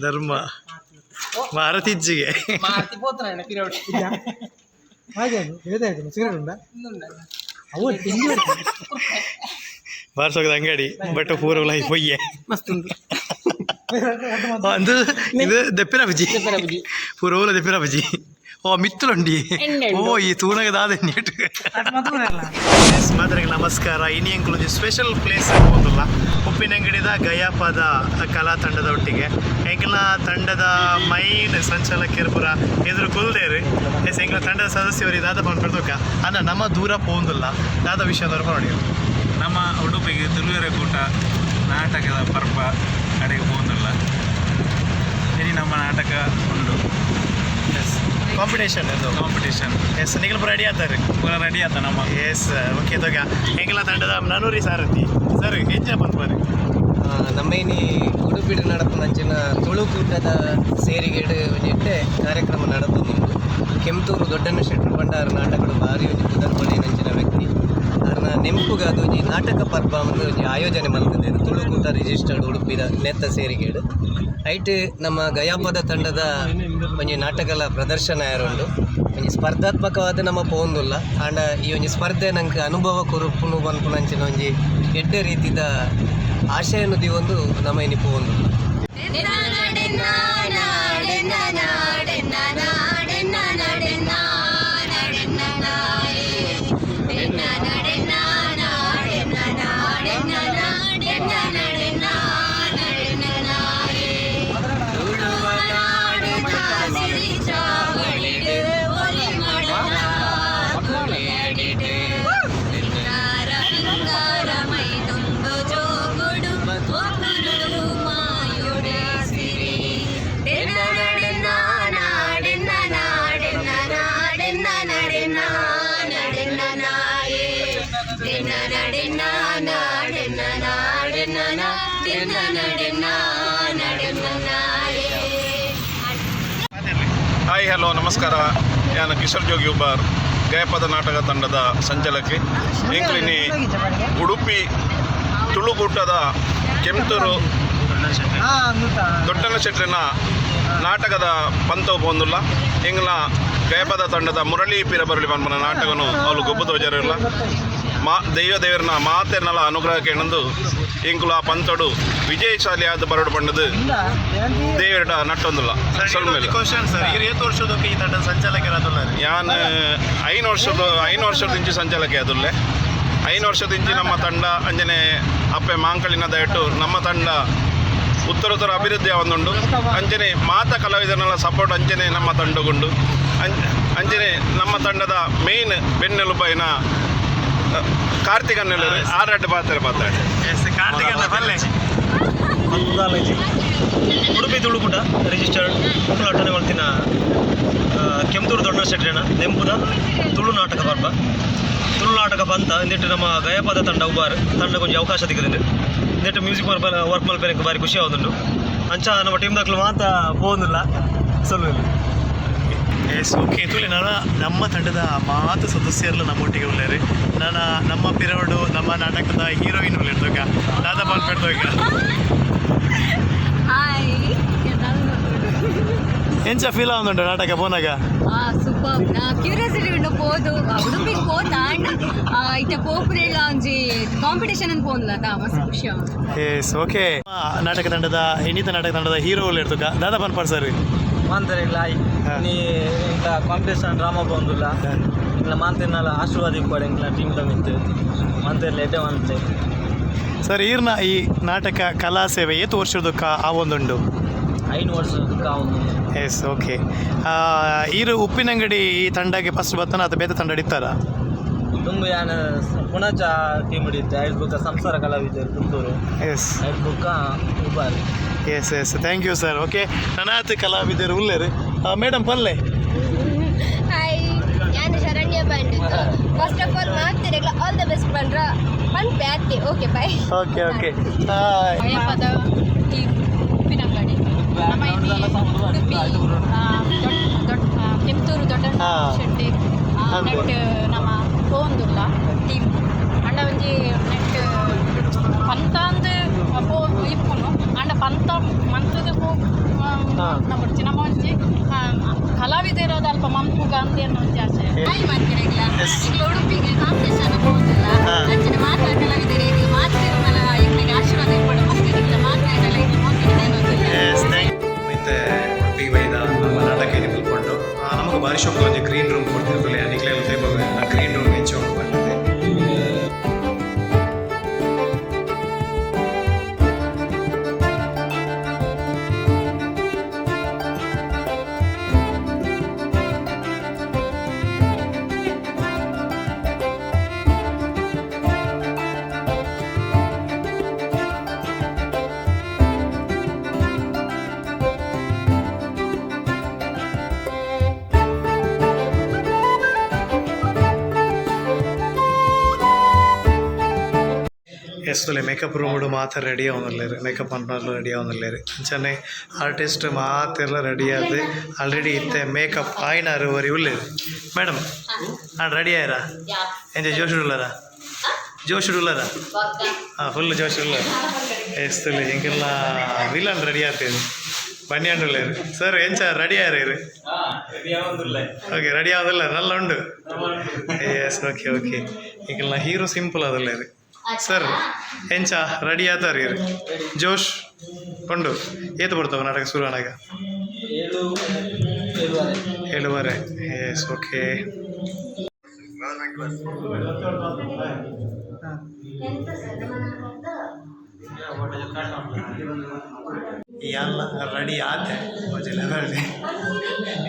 ಧರ್ಮ ಮಾರತಿಜ್ಜಿಗೆ ಮಾರತಿ ಪೋತನ ಪಿರಿಯಡ್ ಹಾಗೆ ಅದು ಹೇಳ್ತಾ ಸಿಗರೇಟ್ ಉಂಟಾ ಅವು ತಿಂಡಿ ಬಾರ್ಸೋಗದ ಅಂಗಡಿ ಬಟ್ ಪೂರ ಲೈಫ್ ಒಯ್ಯೆ ಒಂದು ಇದು ದೆಪ್ಪಿನ ಬಜ್ಜಿ ಪೂರ ದೆಪ್ಪಿನ ಬಜ್ಜಿ ఓ మిత్తులండి ఓ ఈ తూనగ దాదని ಮಾತ್ರ ನಮಸ್ಕಾರ. ಇನಿ ಅಂಕಲ್ ಸ್ಪೆಷಲ್ ಪ್ಲೇಸ್ ಆಗ್ಬೋದಲ್ಲ ಉಪ್ಪಿನ ಅಂಗಡಿದ ಗಯಾಪದ ಕಲಾ ತಂಡದ ಒಟ್ಟಿಗೆ. ಎಂಕಲ್ನ ತಂಡದ ಮೈನ್ ಸಂಚಾಲಕಿಯರ್ಪುರ ಎದುರು ಕುಲ್ದೇರಿ. ಎಸ್ ಎಂಕಲ ತಂಡದ ಸದಸ್ಯರು ದಾದ ಬಂದ್ಬಿಡ್ತಕ್ಕ ಅಂದ್ರೆ ನಮ್ಮ ದೂರ ಪೋಂದಲ್ಲ. ದಾದ ವಿಷಯದವ್ರು ನೋಡಿ ನಮ್ಮ ಉಡುಪಿಗೆ ತುಳುವೆರೆ ಕೂಟ ನಾಟಕದ ಪರ್ಪ ಕಡೆಗೆ ಪೋಂದಲ್ಲ. ಇനി ನಮ್ಮ ನಾಟಕ ಉಂಡು. ಎಸ್ ಕಾಂಪಿಟೇಷನ್ ಅದು. ಕಾಂಪಿಟೇಷನ್ ಎಸ್ ನಿಖಲ್ ರೆಡಿ ಆತಾರೆ ಪೂರ ರೆಡಿ ಆತ ನಮ್ಮ. Yes okay ತೋಗ. ಎಂಕಲ ತಂಡದ ನನೂರಿ ಸಾರಥಿ. ಸರ್ ಹೆಜ್ಜೆ ಬಂತು ಬರ್ರಿ ನಮ್ಮೈನಿ ಉಡುಪಿಡು ತುಳು ತುಳುಕೂಟದ ಸೇರಿಗೆಡು ಒಂಜಿಟ್ಟೆ ಕಾರ್ಯಕ್ರಮ ನಡೆದು ನಿಂದು ಕೆಂಪೂರು ದೊಡ್ಡನ ಶೆಟ್ರು ಭಂಡಾರ ನಾಟಕಗಳು ಭಾರಿ ಒಂಜಿ ಕುದರ್ಪಣೆ ನಂಚಿನ ವ್ಯಕ್ತಿ. ಅರ್ನ ನೆಂಪುಗಾದು ಒಂಜಿ ನಾಟಕ ಪರ್ಬ ಒಂದು ಒಂಜಿ ಆಯೋಜನೆ ಮಲ್ತದೆ ತುಳುಕೂಟ ರಿಜಿಸ್ಟರ್ಡ್ ಉಡುಪಿದ ನೆತ್ತ ಸೇರಿಗೇಡು. ಐಟ್ ನಮ್ಮ ಗಯಾಪದ ತಂಡದ ಒಂಜಿ ನಾಟಕಲ ಪ್ರದರ್ಶನ ಯಾರುಂಡು ಒಂಜಿ ಸ್ಪರ್ಧಾತ್ಮಕವಾದ ನಮ್ಮ ಪೋಂದುಲ್ಲ ಆಂಡ ಈ ಒಂಜಿ ಸ್ಪರ್ಧೆ ನಂಗೆ ಅನುಭವ ಕುರುಪುನು ಪನ್ಪುನಂಚಿನ ಒಂಜಿ ಎಡ್ಡ ರೀತಿದ ಆಶಯನು ದಿವೊಂದು ನಮ್ಮ ಇನಿ ಪೋಂದುಲ್ಲ ಹಾಯ್, ಹಲೋ, ನಮಸ್ಕಾರ. ನಾನು ಕಿಶೋರ್ ಜೋಗಿ ಉಬ್ಬಾರ್ ಗಾಯಪದ ನಾಟಕ ತಂಡದ ಸಂಚಲಕಿ. ಎಂಕ್ಲಿನಿ ಉಡುಪಿ ತುಳುಗೂಟದ ದೊಡ್ಡನ ಶೆಟ್ಟಿನ ನಾಟಕದ ಪಂಥವು ಬಂದುಲ್ಲ. ಎಂಗ್ಲ ಗಾಯಪದ ತಂಡದ ಮುರಳಿ ಪಿರಬರಳಿ ಪನ್ಪನ ನಾಟಕನು ಅವಳು ಗೊಬ್ಬು ಇಲ್ಲ. ಮಾ ದೈವ ದೇವರನ ಮಾತೆನಲ ಅನುಗ್ರಹ ಕೇಳಂದು ಇಂಕುಲ ಆ ಪಂತಡು ವಿಜಯಶಾಲಿ ಆದ ಬರಡು ಪಂಡದು ದೇವರ ನಟ್ಟೊಂದುಲ್ಲ. ವರ್ಷದಕ್ಕೆ ಈ ತಂಡದ ಸಂಚಾಲಕರಾದಲ್ಲ ಯಾನ್ ಐನ್ ವರ್ಷದ ಐನ್ ವರ್ಷದ ಇಂಚು ಸಂಚಾಲಕ ಆದುಲ್ಲೆ. ಐನ್ ವರ್ಷದ ಇಂಚು ನಮ್ಮ ತಂಡ ಅಂಜನೆ ಅಪ್ಪೆ ಮಾಂಕಳಿನ ದಯಟ್ಟು ನಮ್ಮ ತಂಡ ಉತ್ತರೋತ್ತರ ಅಭಿವೃದ್ಧಿ ಆವೊಂದುಂಡು ಅಂಜನೆ ಮಾತ ಕಲಾವಿದರನ್ನೆಲ್ಲ ಸಪೋರ್ಟ್ ಅಂಜನೆ ನಮ್ಮ ತಂಡಗೊಂಡು. ಅಂಜನೆ ನಮ್ಮ ತಂಡದ ಮೇನ್ ಬೆನ್ನೆಲುಬೈನ ಕಾರ್ತಿಕ್ ಅನ್ನಲ್ಲಿ ಆರಾಟ ಪಾತ್ರ ಪಾತ್ರೆ ಉಡುಪಿ ತುಳುಕುಟ ರಿಜಿಸ್ಟರ್ಡ್ ಮಕ್ಕಳ ಅಟನೆ ಮಲ್ತಿನ ಕೆಂಪೂರು ದೊಡ್ಡ ಶೆಟ್ರೇನ ನೆಂಪುದ ತುಳು ನಾಟಕ ಬರ್ಬ ತುಳು ನಾಟಕ ಬಂತ ಇಂದಿಟ್ಟು ನಮ್ಮ ಗಯಪದ ತಂಡ ಉಬಾರ್ ತಂಡ ಕೊಂಚ ಅವಕಾಶ ದಿಕ್ಕದಿಂದ ಇಂದಿಟ್ಟು ಮ್ಯೂಸಿಕ್ ವರ್ಕ್ ವರ್ಕ್ ಮಲ್ಪೇನಕ್ಕೆ ಭಾರಿ ಖುಷಿ ಆಗುದುಂಡು ಅಂಚ ನಮ್ಮ ಟೀಮ್ ದಾಖಲು ಮಾತ್ರ ಹೋಗುದಿಲ್ಲ. ಸೊಲ್ಲ ಎಸ್ ಓಕೆ ತುಳಿ ನಾನು ನಮ್ಮ ತಂಡದ ಮಾತು ಸದಸ್ಯರಲ್ಲ ನಮ್ಮೊಟ್ಟಿಗೆ ಉಳ್ಳೇರಿ ನಾನು ನಮ್ಮ ಪಿರವಡು ನಮ್ಮ ನಾಟಕದ ಹೀರೋಯಿನ್ ಉಳ್ಳಿರ್ದಾಗ ದಾದಾ ಬಾಲ್ ಹಾಯ್ ಎಂಚ ಫೀಲ್ ಆಗುಂಟು ನಾಟಕ ಪೋನಾಗ ಸೂಪರ್ ಕ್ಯೂರಿಯಾಸಿಟಿ ಉಂಡು ಪೋದು ಉಡುಪಿಗೆ ಪೋತ ಅಂಡ್ ಇತ್ತ ಪೋಪುರೆಲ್ಲ ಒಂಜಿ ಕಾಂಪಿಟೇಷನ್ ಅಂತ ಪೋನ್ಲ ತಾ ಮಸ್ತ್ ಖುಷಿ ಎಸ್ ಓಕೆ ನಾಟಕ ತಂಡದ ಇನ್ನಿತ ನಾಟಕ ತಂಡದ ಹೀರೋ ಉಳ್ಳಿರ್ತಕ್ಕ ದಾದಾ ಪಾಲ್ಪಡ್ ಸರ್ ಮಾಂತಾರೆ ಇಲ್ಲ ಹಾ. ನೀ ಇಂಥ ಕಾಂಪಿಟೇಷನ್ ಡ್ರಾಮಾ ಬಂದಿಲ್ಲ. ಇಲ್ಲ ಮಾಂತಿನಲ್ಲ ಆಶೀರ್ವಾದ ಇಪ್ಪಾಡ ಇಂಕ್ಲ ಟೀಮ್ ಮಿತ್ತು ಮಾಂತಿರ್ಲಿ ಎಡ್ಡೆ ಮಾಂತೆ ಸರ್ ಈರ್ನ ಈ ನಾಟಕ ಕಲಾ ಸೇವೆ ಏತು ವರ್ಷದಕ್ಕ ಆ ಒಂದುಂಡು ಐದು ವರ್ಷ ಕಾವು ಎಸ್ ಓಕೆ ಈರು ಉಪ್ಪಿನಂಗಡಿ ಈ ತಂಡಕ್ಕೆ ಫಸ್ಟ್ ಬತ್ತನ ಅದು ಬೇರೆ ತಂಡ ಹಿಡಿತಾರ? ತುಂಬ ಯಾನ ಪುಣಚ ಟೀಮ್ ಹಿಡಿಯುತ್ತೆ. ಐದು ಬುಕ್ಕ ಸಂಸಾರ ಕಲಾವಿದರು ಪುತ್ತೂರು ಎಸ್ ಐದು ಬುಕ್ಕ ಉಬಾರಿ. Yes yes thank you sir okay ನನಾತ್ ಕಲಾವಿದರು ಉಲ್ಲೇರಿ ಮೇಡಮ್ ಪಲ್ಲೆ. ನಾನು ಶರಣ್ಯ ಫಸ್ಟ್ ಆಫ್ ಆಲ್ ಮಾಡ್ತೀರಲ್ಲ all the best okay bye okay okay Uppinangady. ದೊಡ್ಡ. ಶೆಟ್ಟಿ. ನೆಟ್ ನಮ್ಮ ಪೋಂದುಲ್ಲ ಟೀಮ್ ಅಂಡ ಒಂಜಿ ನೆಟ್ ಮಂಪುಗ ಅಂತ ಅನ್ನೋ ಒಂದು ಆಸೆ ಹಾಯ್ ಮಾಡ್ತೀರಾ ಇಲ್ಲ ಈಗ ಉಡುಪಿಗೆ ಕಾಂಪಿಟೇಷನ್ ಹೋಗುದಿಲ್ಲ ಅಂಚಿನ ಮಾತ್ರ ಕಲಾವಿದರು ಈಗ ಮಾತಾಡಿರಲ್ಲ ಈಗ ಆಶೀರ್ವಾದ ಇಟ್ಕೊಂಡು ಮಕ್ಕಳಿಗೆಲ್ಲ ಮಾತಾಡಲ್ಲ ಈಗ ಮಕ್ಕಳಿಗೆ ಅನ್ನೋದಿಲ್ಲ ಮತ್ತೆ ಉಡುಪಿಗೆ ಬೈದ ನಮ್ಮ ನಾಟಕ ಇದು ತಿಳ್ಕೊಂಡು ನಮಗೆ ಭಾರಿ ಶೋಕ ಒಂದು ಗ್ರೀನ್ ರೂಮ್ ಕೊಡ್ತಿರ್ತಾರೆ ನಿಕ್ಲೆಲ್ಲ ಎಷ್ಟರಲ್ಲಿ ಮೇಕಪ್ ರೂಮ್ಡು ಮಾತ್ರ ರೆಡಿಯಾಗಿ ಒಂದಿರ್ಲೇರು ಮೇಕಪ್ ಮಾಡ್ಕೊಂಡು ರೆಡಿಯಾಗಿ ಒಂದಿರ್ಲೇರು ಚೆನ್ನೈ ಆರ್ಟಿಸ್ಟ್ ಮಾತೆಲ್ಲ ರೆಡಿಯಾದ ಆಲ್ರೆಡಿ ಇತ್ತೆ ಮೇಕಪ್ ಆಯ್ನ ಅರುವರಿ ಉಳ್ಳೇರು ಮೇಡಮ್ ನಾನು ರೆಡಿ ಆಯ್ರಾ ಎಂಜೆ ಜೋಶುಳ್ಳಾರಾ ஜோஷுடுலரா ஆ ஃபுல்லு ஜோஷுடுலர் எஸ்துல எங்கெல்லாம் வில்லன் ரெடியாக இருக்குது பன்னியாண்டுள்ளார் சார் ஏஞ்சா ரெடியாக இரு? ஓகே ரெடியாக இல்லை நல்லா உண்டு. எஸ் ஓகே ஓகே எங்கெல்லாம் ஹீரோ சிம்பிள் அதில் இருக்குது ಸರ್ ಹೆಂಚ ರೆಡಿ ಆತಾರ ರೀ? ಜೋಶ್ ಕೊಂಡು ಏತು ಬರ್ತಾವ ನಾಟಕ ಶುರು ಆನಾಗ ಏಳು ಏಳುವರೆ ಏಳುವರೆ ಎಸ್ ಓಕೆ ಎಲ್ಲ ರೆಡಿ ಆತೆ ಜಿಲ್ಲೆನಲ್ಲಿ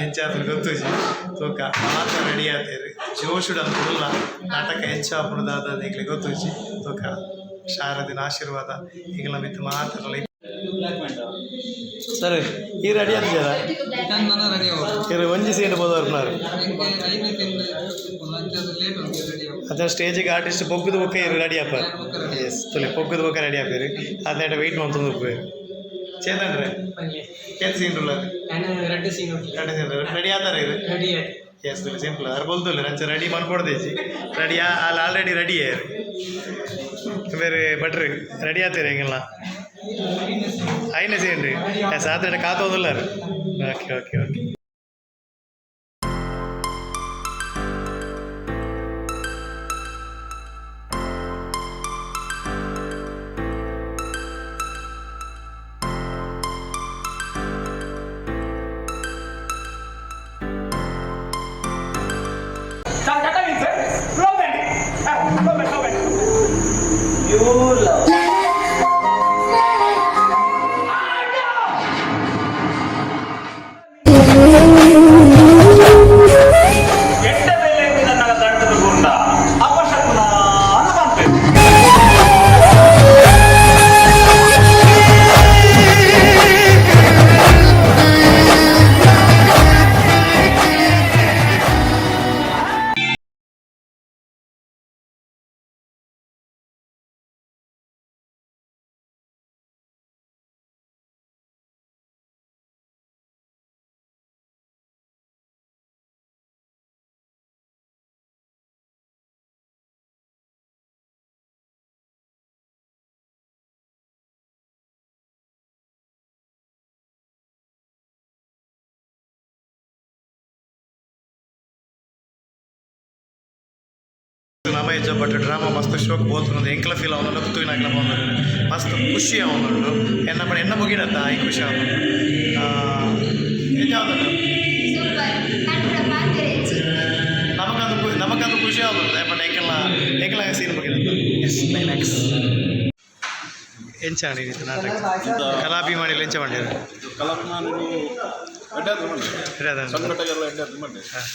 ಹೆಚ್ಚಾದ್ರೆ ಗೊತ್ತು ತೂಕ ಆತ ರೆಡಿ ಆತೆ ರೀ ಜೋಶುಡ ಫುಲ್ಲ ನಾಟಕ ಹೆಚ್ಚಾಪುರದಾದ ಈಗಲೇ ಗೊತ್ತು ತೂಕ ಶಾರದಿನ ಆಶೀರ್ವಾದ. ಈಗ ನಮ್ಮ ಇತ್ತು ಮಾತ್ರ ಸರಿ, ಈ ರೆಡಿ ಆಗ್ತೀರಾ ಇರು, ಒಂಜಿ ಸೀಟ್ ಹೋದವ್ರು ನಾವು ಅದನ್ನು ಸ್ಟೇಜಿಗೆ ಆರ್ಟಿಸ್ಟ್ ಪೊಗ್ಗದ ಬೊಕ್ಕ ಇರು ರೆಡಿ ಆಪ ಎಸ್ ತುಲಿ ಪೊಗ್ಗದ ಬೊಕ್ಕ ರೆಡಿ ಆಪಿರಿ. ಅದನ್ನ ವೆಯ್ಟ್ ಮಾಡ್ತಂದು ಹೋಗ್ಬೇಕು. ಚೇತನ್ರೆ ಏನ್ scene ಉள்ள red scene ready scene ready ಆತಾರ ಇದು ರೆಡಿ ಎಸ್ ತುಲೆ ಸಿಂಪಲ್ ಅದ್ರ ಬಲ್ತುಲ್ಲ ನಂಚ ರೆಡಿ ಮಾಡ್ಕೊಡ್ದೇಜಿ ರೆಡಿ ಅಲ್ಲಿ ಆಲ್ರೆಡಿ ರೆಡಿ ಬೇರೆ ಬಟ್ರಿ ರೆಡಿ ಆತೀರಿ ಹಿಂಗೆಲ್ಲ ಐನೇ ಸೀನ್ ರೀ ಎಸ್ ಆದ್ರೆ ಕಾತೋದಿಲ್ಲ ರೀ ಓಕೆ ಓಕೆ ಓಕೆ ನಮ್ಮ ಹೆಜ್ಜೆ ಬಟ್ ಡ್ರಾಮಾ ಮಸ್ತ್ ಶೋಕ್ ಬೋತುಂಡು ಎಂಕ್ಲ ಫೀಲ್ ಅವನು ಕುತ್ತು ನಾಕಲ ಬಂದು ಮಸ್ತ್ ಖುಷಿ ಅವನುಂಡು ಎನ್ನ ಪಡ ಎನ್ನ ಮುಗಿಡತ್ತ? ಈ ಖುಷಿ ಅವನು. ನಮಗದು ನಮಗದು ಖುಷಿ ಆಗುತ್ತೆ ಬಟ್ ಎಂಕೆಲ್ಲ ಎಂಕೆಲ್ಲ ಸೀನ್ ಮುಗಿಡತ್ತ ಎಸ್ ಕ್ಲೈಮ್ಯಾಕ್ಸ್ ಎಂಚ ಆಡಿದ್ದು ನಾಟಕ? ಕಲಾಭಿಮಾನಿಗಳು ಎಂಚ ಮಾಡಿದ್ರು? ಕಲಾಭಿಮಾನಿಗಳು ಎಡ್ಡಾದ್ರು ಮಂಡೆ. ಇರೋದನ್ನು ಸಂಘಟನೆಲ್ಲ ಎಡ್ಡಾದ್ರು ಮಾಡಿ. ಆತು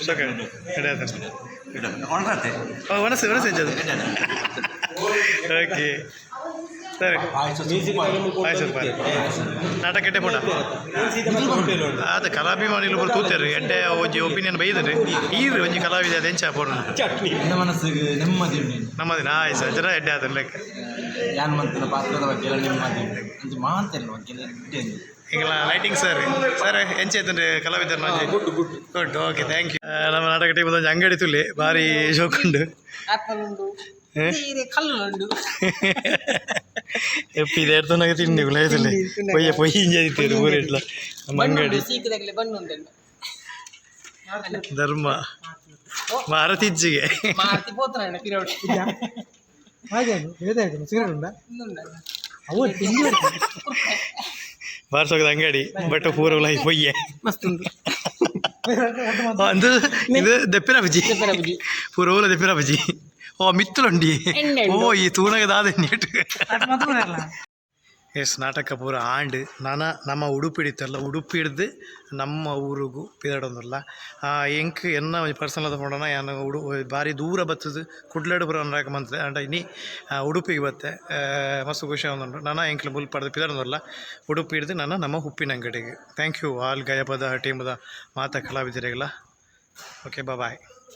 ಸೊಕ ಹಿಡಿಯದ ಒಣಸೆ ಒಣಸೆ ಓಕೆ ಸರಿ ಆಯ್ತು ಸರ್ ನಾಟಕ ಎಡ್ಡೆ ಪೋಡ ಅದು ಕಲಾಭಿಮಾನಿಗಳು ಬರ್ ಕೂತಾರೆ ಎಡ್ಡೆ ಒಂಜಿ ಒಪಿನಿಯನ್ ಬೈದರೆ ಈರು ಒಂಜಿ ಕಲಾವಿದ ಅದು ಎಂಚ ಪೋಡ ನನ್ನ ಮನಸ್ಸಿಗೆ ನೆಮ್ಮದಿ ನಮ್ಮದಿನ ಆಯ್ತು ಸರ್ ಜರ ಎಡ್ಡೆ ಅದ್ರ ಲೆಕ್ಕ ಯಾನ್ ಮಂತ್ರ ಪಾತ್ರದ ಬಗ್ಗೆ ಎಲ್ಲ ನೆಮ್ಮದಿ ಮಾಂತೆಲ್ಲ ಬಗ್ಗೆ ಎಡ್ಡೆ ಈಗ ಲೈಟಿಂಗ್ ಸರ್ ಸರ್ ಎಂಚ ಐತಂದ್ರೆ ಕಲಾವಿದರ good good good okay thank you ನಮ್ಮ ನಾಟಕ ಟೀಮ್ ಒಂದು ಅಂಗಡಿ ತುಲಿ ಭಾರಿ ಶೋಕುಂಡು ಹೇ? ಎಪ್ಪಿ ಇದು ಎಡ್ತು ನನಗೆ ತಿಂಡಿ ಲೈತಲ್ಲಿ ಪೊಯ್ಯ ಪೊಯ್ಯ ಇಂಜಾದಿತ್ತೀರು ಊರಿಟ್ಲ ನಮ್ಮ ಅಂಗಡಿ. ಧರ್ಮ. ಮಾರತಿಜ್ಜಿಗೆ ಬಾರ್ಸೋಗದ ಅಂಗಡಿ ಬಟ್ ಪೂರ ಉಲಾಯಿ ಪೊಯ್ಯೆ ಅಂದು ಇದು ದೆಪ್ಪಿನ ಬಜ್ಜಿ ಪೂರ ಊಲ ದೆಪ್ಪಿನ ಬಜ್ಜಿ ಓ ಮಿತ್ತುಲುಂಡಿ ಓ ಈ ತೂನಗ ದಾದ ಎಸ್ ನಾಟಕ ಪೂರ ಆಂಡ್ ನಾನ ನಮ್ಮ ಉಡುಪಿ ಹಿಡಿತಲ್ಲ ಉಡುಪಿ ಹಿಡ್ದು ನಮ್ಮ ಊರಿಗೂ ಪಿದಾಡೋದಿಲ್ಲ ಎಂಕ್ ಎನ್ನ ಪರ್ಸನಲ್ ಅದು ಮಾಡೋಣ ಏನು ಉಡು ಭಾರಿ ದೂರ ಬತ್ತದು ಕುಡ್ಲಡು ಬರೋ ಅನ್ನಕ ಬಂತದೆ ಅಂಡ ಇನಿ ಆ, ಉಡುಪಿಗೆ ಬತ್ತೆ ಮಸ್ತ್ ಖುಷಿ ಆಗೊಂದುಂಡು ನಾನು ಎಂಕ್ಲು ಮುಲ್ ಪಡೆದು ಪಿದಾಡೋದಿಲ್ಲ ಉಡುಪಿ ಹಿಡ್ದು ನಾನು ನಮ್ಮ ಉಪ್ಪಿನ ಅಂಗಡಿಗೆ. ಥ್ಯಾಂಕ್ ಯು ಆಲ್ ಗಯಪದ ಟೀಮದ ಮಾತ ಕಲಾವಿದರಿಗೆಲ್ಲ. Okay bye